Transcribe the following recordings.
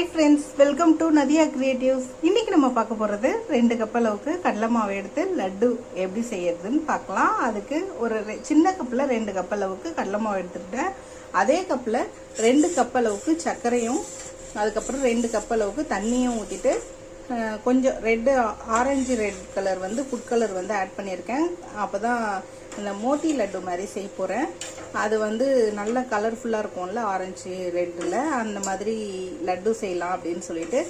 Hi friends welcome to Nadhiya creatives இன்றைக்கி நம்ம பார்க்க போகிறது ரெண்டு கப் அளவுக்கு கடலை மாவு எடுத்து லட்டு எப்படி செய்யறதுன்னு பார்க்கலாம். அதுக்கு ஒரு ரெ- சின்ன கப்பில் ரெண்டு கப் அளவுக்கு கடலை மாவு எடுத்துக்கிட்டேன். அதே கப்பில் ரெண்டு கப் அளவுக்கு சர்க்கரையும் அதுக்கப்புறம் ரெண்டு கப் அளவுக்கு தண்ணியும் ஊற்றிட்டு கொஞ்சம் ரெட்டு ஆரஞ்சு ரெட் கலர் வந்து ஃபுட் கலர் வந்து ஆட் பண்ணியிருக்கேன். அப்போ தான் இந்த மோத்தி லட்டு மாதிரி செய்ய போகிறேன் அது வந்து நல்ல கலர்ஃபுல்லாக இருக்கும்ல ஆரஞ்சு ரெட்டில் அந்த மாதிரி லட்டு செய்யலாம் அப்படின்னு சொல்லிட்டு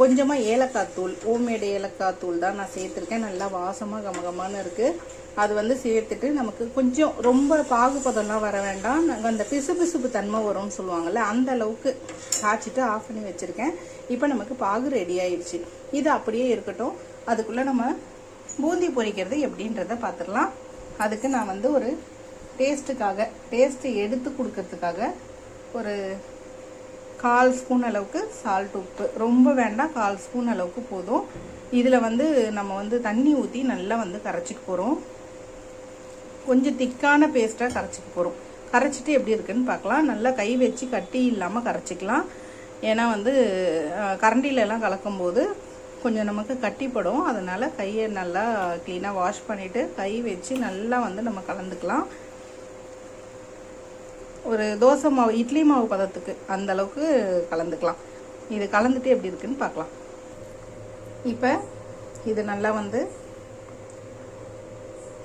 கொஞ்சமாக ஏலக்காய் தூள் ஹோம்மேடு ஏலக்காய் தூள் தான் நான் சேர்த்துருக்கேன். நல்லா வாசமாக கமகமான இருக்குது அது வந்து சேர்த்துட்டு நமக்கு கொஞ்சம் ரொம்ப பாகுபதம்லாம் வர வேண்டாம். நாங்கள் அந்த பிசு பிசுப்பு தன்மை வரும்னு சொல்லுவாங்கள்ல அந்த அளவுக்கு காய்ச்சிட்டு ஆஃப் பண்ணி வச்சுருக்கேன். இப்போ நமக்கு பாகு ரெடி ஆயிடுச்சு இது அப்படியே இருக்கட்டும். அதுக்குள்ளே நம்ம பூந்தி பொரிக்கிறது எப்படின்றத பார்த்துடலாம் அதுக்கு நான் வந்து ஒரு டேஸ்ட்டுக்காக டேஸ்ட்டு எடுத்து கொடுக்கறதுக்காக ஒரு கால் ஸ்பூன் அளவுக்கு சால்ட் உப்பு. ரொம்ப வேண்டாம் கால் ஸ்பூன் அளவுக்கு போதும். இதில் வந்து நம்ம வந்து தண்ணி ஊற்றி நல்லா வந்து கரைச்சிக்க போகிறோம் கொஞ்சம் திக்கான பேஸ்ட்டாக கரைச்சிக்க போகிறோம் கரைச்சிட்டு எப்படி இருக்குன்னு பார்க்கலாம். நல்லா கை வச்சு கட்டி இல்லாமல் கரைச்சிக்கலாம். ஏன்னா வந்து அஹ், கலக்கும்போது கொஞ்சம் நமக்கு கட்டிப்படும். அதனால் கையை நல்லா க்ளீனாக வாஷ் பண்ணிவிட்டு கை வச்சு நல்லா வந்து நம்ம கலந்துக்கலாம். ஒரு தோசை மாவு இட்லி மாவு பதத்துக்கு அந்த அளவுக்கு கலந்துக்கலாம். இது கலந்துட்டு எப்படி இருக்குன்னு பார்க்கலாம். இப்போ இது நல்லா வந்து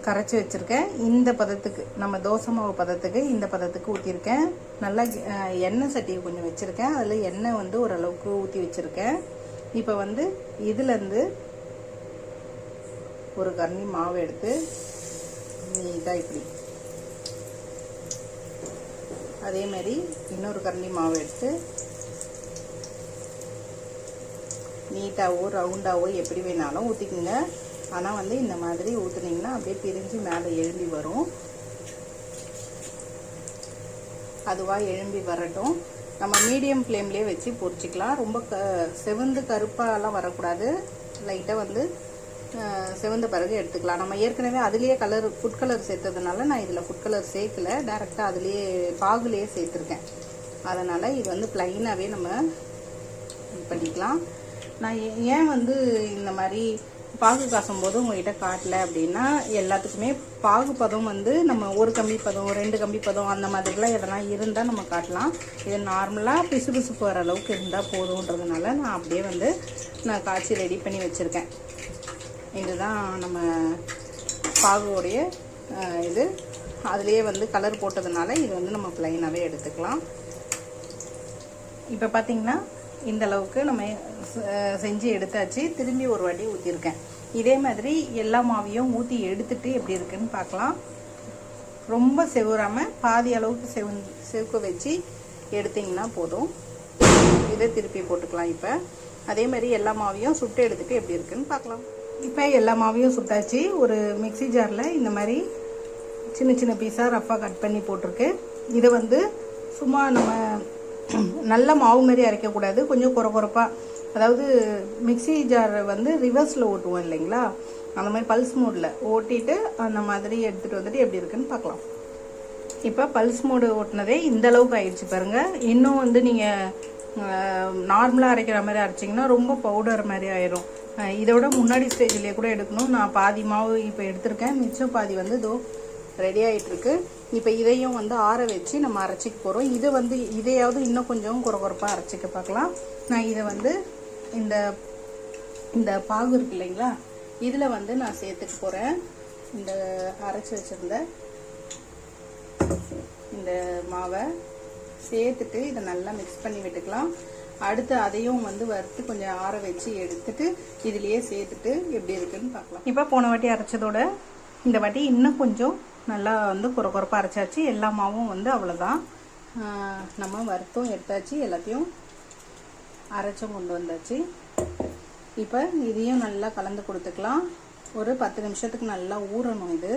கரைச்சி வச்சுருக்கேன். இந்த பதத்துக்கு நம்ம தோசை மாவு பதத்துக்கு இந்த பதத்துக்கு ஊற்றிருக்கேன் நல்லா எண்ணெய் சட்டியை கொஞ்சம் வச்சுருக்கேன். அதில் எண்ணெய் வந்து ஓரளவுக்கு ஊற்றி வச்சுருக்கேன். இப்போ வந்து இதுலேருந்து ஒரு கரண்டி மாவு எடுத்து இதாக இப்படி அதே மாதிரி இன்னொரு கரண்டி மாவு எடுத்து நீட்டாகவோ ரவுண்டாகவோ எப்படி வேணாலும் ஊற்றிக்குங்க ஆனால் வந்து இந்த மாதிரி ஊற்றுனீங்கன்னா அப்படியே பிரிஞ்சு மேலே எழும்பி வரும். அதுவாக எழும்பி வரட்டும். நம்ம மீடியம் ஃப்ளேம்லேயே வச்சு பொரிச்சிக்கலாம் ரொம்ப க செவந்து கருப்பாலாம் வரக்கூடாது. லைட்டாக வந்து செவந்த பிறகு எடுத்துக்கலாம். நம்ம ஏற்கனவே அதுலேயே கலர் ஃபுட் கலர் சேர்த்ததுனால நான் இதில் ஃபுட் கலர் சேர்க்கல. டேரெக்டாக அதுலேயே பாகுலேயே சேர்த்துருக்கேன். அதனால் இது வந்து ப்ளைனாகவே நம்ம இது பண்ணிக்கலாம். நான் ஏ- ஏன் வந்து இந்த மாதிரி பாகு காசும் போது உங்ககிட்ட காட்டல அப்படின்னா எல்லாத்துக்குமே பாகு பதம் வந்து நம்ம ஒரு கம்பி பதம் ரெண்டு கம்பி பதம் அந்த மாதிரிலாம் எதனா இருந்தால் நம்ம காட்டலாம். இது நார்மலாக பிசு பிசுப்பு வர அளவுக்கு இருந்தால் போதுன்றதுனால நான் அப்படியே வந்து நான் காய்ச்சி ரெடி பண்ணி வச்சுருக்கேன். இதுதான் நம்ம பாகுவோடைய இது. அதுலேயே வந்து கலர் போட்டதுனால இது வந்து நம்ம ப்ளைனாகவே எடுத்துக்கலாம். இப்போ பார்த்திங்கன்னா இந்த அளவுக்கு நம்ம செஞ்சு எடுத்தாச்சு. திரும்பி ஒரு வாட்டி ஊற்றிருக்கேன் இதே மாதிரி எல்லா மாவையும் ஊற்றி எடுத்துட்டு எப்படி இருக்குன்னு பார்க்கலாம் ரொம்ப செவுறாமல் பாதி அளவுக்கு செவ் செவுக்க வச்சு எடுத்திங்கன்னா போதும். இதை திருப்பி போட்டுக்கலாம் இப்போ. அதே மாதிரி எல்லா மாவையும் சுட்டு எடுத்துட்டு எப்படி இருக்குன்னு பார்க்கலாம் இப்போ எல்லா மாவையும் சுட்டாச்சு. ஒரு மிக்ஸி ஜாரில் இந்த மாதிரி சின்ன சின்ன பீஸாக ரஃப்பாக கட் பண்ணி போட்டிருக்கு. இதை வந்து சும்மா நம்ம நல்ல மாவு மாதிரி அரைக்கக்கூடாது கொஞ்சம் குறை குறைப்பாக அதாவது மிக்ஸி ஜார் வந்து ரிவர்ஸில் ஓட்டுவோம் இல்லைங்களா? அந்த மாதிரி பல்ஸ் மோடில் ஓட்டிட்டு அந்த மாதிரி எடுத்துகிட்டு வந்துட்டு எப்படி இருக்குன்னு பார்க்கலாம். இப்போ பல்ஸ் மோடு ஓட்டினதே இந்த அளவுக்கு ஆயிடுச்சு பாருங்கள் இன்னும் வந்து நீங்கள் நார்மலாக அரைக்கிற மாதிரி அரைச்சிங்கன்னா ரொம்ப பவுடர் மாதிரி ஆயிரும். இதோட முன்னாடி ஸ்டேஜ்லேயே கூட எடுக்கணும். நான் பாதி மாவு இப்போ எடுத்திருக்கேன். மிச்சம் பாதி வந்து இதோ ரெடி ஆகிட்டுருக்கு இப்போ இதையும் வந்து ஆற வச்சு நம்ம அரைச்சிக்க போகிறோம் இது வந்து இதையாவது இன்னும் கொஞ்சம் குறகுறப்பாக அரைச்சிக்க பார்க்கலாம். நான் இதை வந்து இந்த இந்த பாகு இருக்கு இல்லைங்களா? இதில் வந்து நான் சேர்த்துக்க போகிறேன் இந்த அரைச்சி வச்சுருந்த இந்த மாவை சேர்த்துட்டு இதை நல்லா மிக்ஸ் பண்ணி விட்டுக்கலாம். அடுத்து அதையும் வந்து வறுத்து கொஞ்சம் ஆற வச்சு எடுத்துட்டு இதுலயே சேர்த்துட்டு எப்படி இருக்குன்னு பார்க்கலாம். இப்போ போன வாட்டி அரைச்சதோட இந்த வாட்டி இன்னும் கொஞ்சம் நல்லா வந்து குறை குறைப்பாக அரைச்சாச்சு. எல்லா மாவும் வந்து அவ்வளோதான் நம்ம வறுத்தும் எடுத்தாச்சு. எல்லாத்தையும் அரைச்சும் கொண்டு வந்தாச்சு. இப்போ இதையும் நல்லா கலந்து கொடுத்துக்கலாம். ஒரு பத்து நிமிஷத்துக்கு நல்லா ஊறணும் இது.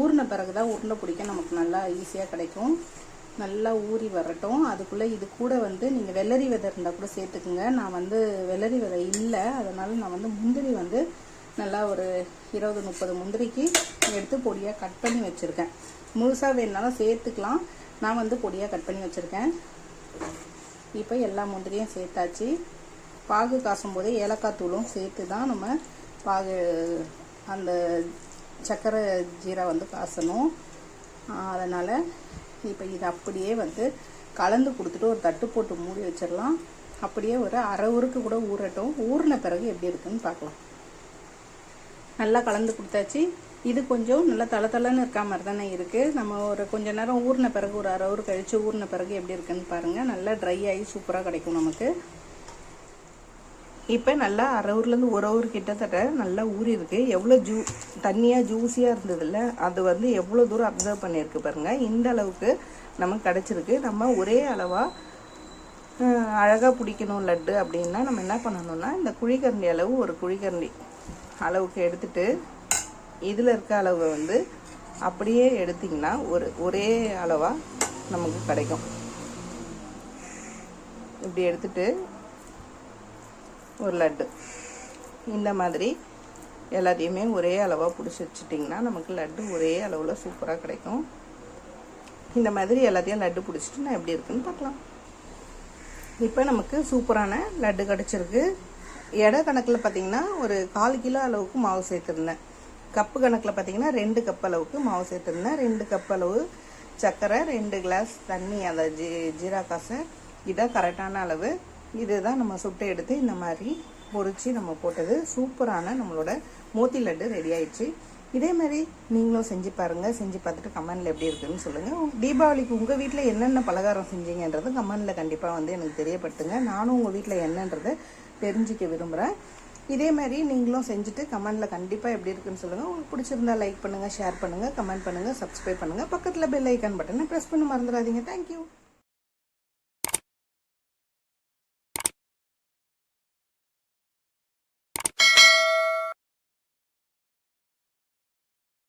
ஊறின பிறகு தான் உருண்டை பிடிக்க நமக்கு நல்லா ஈஸியாக கிடைக்கும். நல்லா ஊறி வரட்டும். அதுக்குள்ளே இது கூட வந்து நீங்கள் வெள்ளரி விதை இருந்தால் கூட சேர்த்துக்குங்க. நான் வந்து வெள்ளரி விதை இல்லை. அதனால் நான் வந்து முந்திரி வந்து நல்லா ஒரு இருபது முப்பது முந்திரிக்கு எடுத்து பொடியாக கட் பண்ணி வச்சுருக்கேன். முழுசாக வேணுனாலும் சேர்த்துக்கலாம். நான் வந்து பொடியாக கட் பண்ணி வச்சுருக்கேன். இப்போ எல்லா முந்திரியும் சேர்த்தாச்சு. பாகு காசும் போதே ஏலக்காய் தூளும் சேர்த்து தான் நம்ம பாகு அந்த சர்க்கரை ஜீரா வந்து காசணும். அதனால் இப்போ இது அப்படியே வந்து கலந்து கொடுத்துட்டு ஒரு தட்டு போட்டு மூடி வச்சிடலாம். அப்படியே ஒரு அரை உருக்கு கூட ஊறட்டும். ஊறின பிறகு எப்படி இருக்குன்னு பார்க்கலாம். நல்லா கலந்து கொடுத்தாச்சு. இது கொஞ்சம் நல்லா தள தளன்னு இருக்க மாதிரி தானே இருக்குது நம்ம ஒரு கொஞ்ச நேரம் ஊறின பிறகு ஒரு அரை ஊர் கழித்து ஊறின பிறகு எப்படி இருக்குன்னு பாருங்கள் நல்லா ட்ரை ஆகி சூப்பராக கிடைக்கும் நமக்கு. இப்போ நல்லா அரை ஊர்லேருந்து ஒரு ஊர் கிட்டத்தட்ட நல்லா ஊறி இருக்குது எவ்வளோ ஜூ தண்ணியாக ஜூஸியாக இருந்ததில்ல. அது வந்து எவ்வளோ தூரம் அப்சர்வ் பண்ணியிருக்கு பாருங்கள் இந்த அளவுக்கு நமக்கு கிடச்சிருக்கு. நம்ம ஒரே அளவாக அழகாக பிடிக்கணும் லட்டு அப்படின்னா நம்ம என்ன பண்ணணும்னா இந்த குழிக்கரண்டி அளவு ஒரு குழிக்கரண்டி அளவுக்கு எடுத்துட்டு இதில் இருக்க அளவை வந்து அப்படியே எடுத்திங்கன்னா ஒரு ஒரே அளவாக நமக்கு கிடைக்கும். இப்படி எடுத்துட்டு ஒரு லட்டு. இந்த மாதிரி எல்லாத்தையுமே ஒரே அளவாக பிடிச்சி வச்சுட்டிங்கன்னா நமக்கு லட்டு ஒரே அளவில் சூப்பராக கிடைக்கும். இந்த மாதிரி எல்லாத்தையும் லட்டு பிடிச்சிட்டு நான் எப்படி இருக்குன்னு பார்க்கலாம். இப்போ நமக்கு சூப்பரான லட்டு கிடச்சிருக்கு. எடை கணக்கில் பார்த்தீங்கன்னா ஒரு கால் கிலோ அளவுக்கு மாவு சேர்த்துருந்தேன். கப்பு கணக்கில் பார்த்தீங்கன்னா ரெண்டு கப் அளவுக்கு மாவு சேர்த்துருந்தேன். ரெண்டு கப் அளவு சர்க்கரை ரெண்டு கிளாஸ் தண்ணி அந்த ஜீ ஜீரா காசை. இதான் கரெக்டான அளவு இதுதான் நம்ம சுட்டு எடுத்து இந்த மாதிரி பொறிச்சு நம்ம போட்டது சூப்பரான நம்மளோட மோத்தி லட்டு ரெடி ஆயிடுச்சு. இதே மாதிரி நீங்களும் செஞ்சு பாருங்கள் செஞ்சு பார்த்துட்டு கமெண்டில் எப்படி இருக்குன்னு சொல்லுங்கள் தீபாவளிக்கு உங்கள் வீட்டில் என்னென்ன பலகாரம் செஞ்சீங்கன்றது கமெண்டில் கண்டிப்பாக வந்து எனக்கு தெரியப்படுத்துங்க. நானும் உங்கள் வீட்டில் என்னன்றதை தெரிஞ்சுக்க விரும்புகிறேன் இதே மாதிரி நீங்களும் செஞ்சுட்டு கமெண்டில் கண்டிப்பாக எப்படி இருக்குன்னு சொல்லுங்கள் உங்களுக்கு பிடிச்சிருந்தா லைக் பண்ணுங்கள் ஷேர் பண்ணுங்கள் கமெண்ட் பண்ணுங்கள் சப்ஸ்கிரைப் பண்ணுங்கள் பக்கத்தில் பெல் ஐக்கான் பட்டனை ப்ரெஸ் பண்ண மறந்துடாதீங்க. தேங்க்யூ